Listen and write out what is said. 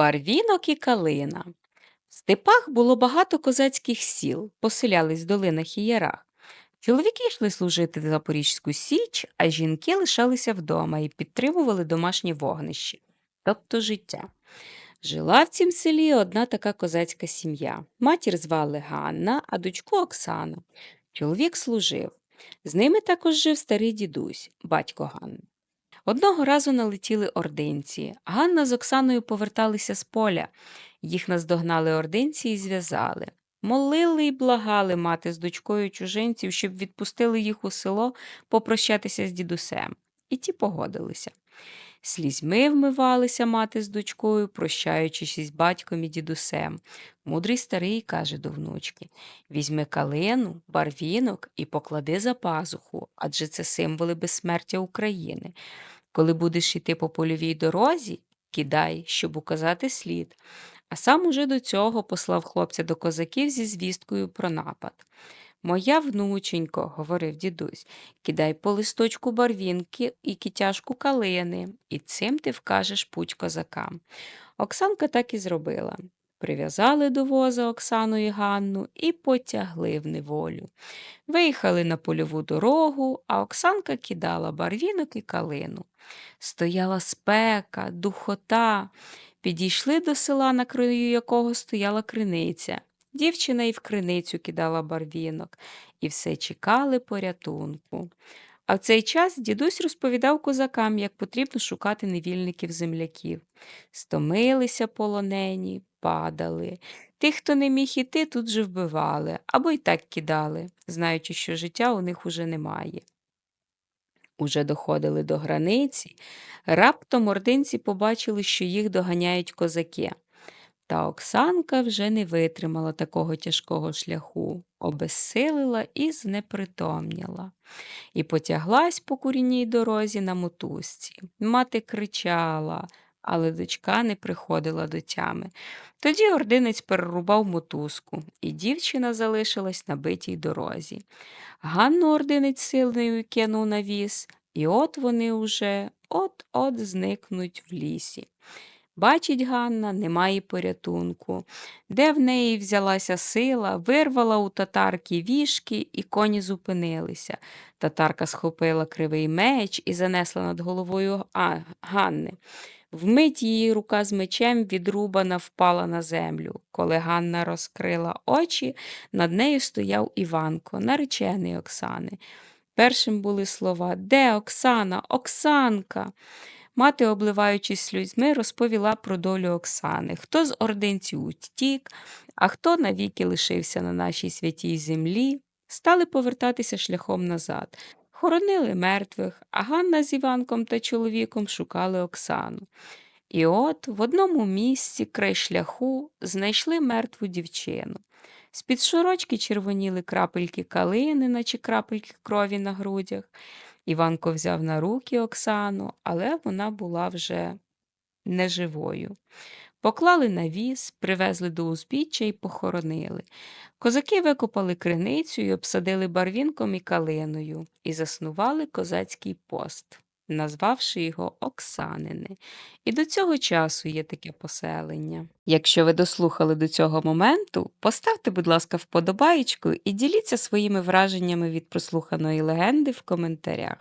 Барвінок і калина. В степах було багато козацьких сіл, поселялись в долинах і ярах. Чоловіки йшли служити в Запорізьку Січ, а жінки лишалися вдома і підтримували домашнє вогнище, тобто життя. Жила в цім селі одна така козацька сім'я. Матір звали Ганна, а дочку Оксана. Чоловік служив. З ними також жив старий дідусь, батько Ганни. Одного разу налетіли ординці. Ганна з Оксаною поверталися з поля. Їх наздогнали ординці і зв'язали. Молили й благали мати з дочкою чужинців, щоб відпустили їх у село попрощатися з дідусем. І ті погодилися. Слізьми вмивалися мати з дочкою, прощаючись із батьком і дідусем. Мудрий старий каже до внучки Візьми калину, барвінок і поклади за пазуху, адже це символи безсмертя України. Коли будеш йти по польовій дорозі, кидай, щоб указати слід. А сам уже до цього послав хлопця до козаків зі звісткою про напад. Моя внученько, говорив дідусь, кидай по листочку барвінки і кітяшку калини, і цим ти вкажеш путь козакам. Оксанка так і зробила. Прив'язали до воза Оксану і Ганну і потягли в неволю. Виїхали на польову дорогу, а Оксанка кидала барвінок і калину. Стояла спека, духота. Підійшли до села, на краю якого стояла криниця. Дівчина і в криницю кидала барвінок, і все чекали порятунку. А в цей час дідусь розповідав козакам, як потрібно шукати невільників земляків. Стомилися полонені, падали. Тих, хто не міг іти, тут же вбивали або й так кидали, знаючи, що життя у них уже немає. Уже доходили до границі, раптом ординці побачили, що їх доганяють козаки. Та Оксанка вже не витримала такого тяжкого шляху, обезсилила і знепритомніла. І потяглась по курінній дорозі на мотузці. Мати кричала, але дочка не приходила до тями. Тоді ординець перерубав мотузку, і дівчина залишилась на битій дорозі. Ганну ординець силною кинув на віз, і от вони уже от-от зникнуть в лісі. Бачить Ганна, немає порятунку. Де в неї взялася сила, вирвала у татарки вішки, і коні зупинилися. Татарка схопила кривий меч і занесла над головою Ганни. Вмить її рука з мечем відрубана впала на землю. Коли Ганна розкрила очі, над нею стояв Іванко, наречений Оксани. Першим були слова Де Оксана? Оксанка? Мати, обливаючись слюзьми, розповіла про долю Оксани, хто з ординців утік, а хто навіки лишився на нашій святій землі, стали повертатися шляхом назад. Хоронили мертвих, а Ганна з Іванком та чоловіком шукали Оксану. І от в одному місці край шляху знайшли мертву дівчину. З-під шорочки червоніли крапельки калини, наче крапельки крові на грудях. Іванко взяв на руки Оксану, але вона була вже неживою. Поклали на віз, привезли до узбіччя і похоронили. Козаки викопали криницю і обсадили барвінком і калиною, і заснували козацький пост, назвавши його Оксанини. І до цього часу є таке поселення. Якщо ви дослухали до цього моменту, поставте, будь ласка, вподобаєчку і діліться своїми враженнями від прослуханої легенди в коментарях.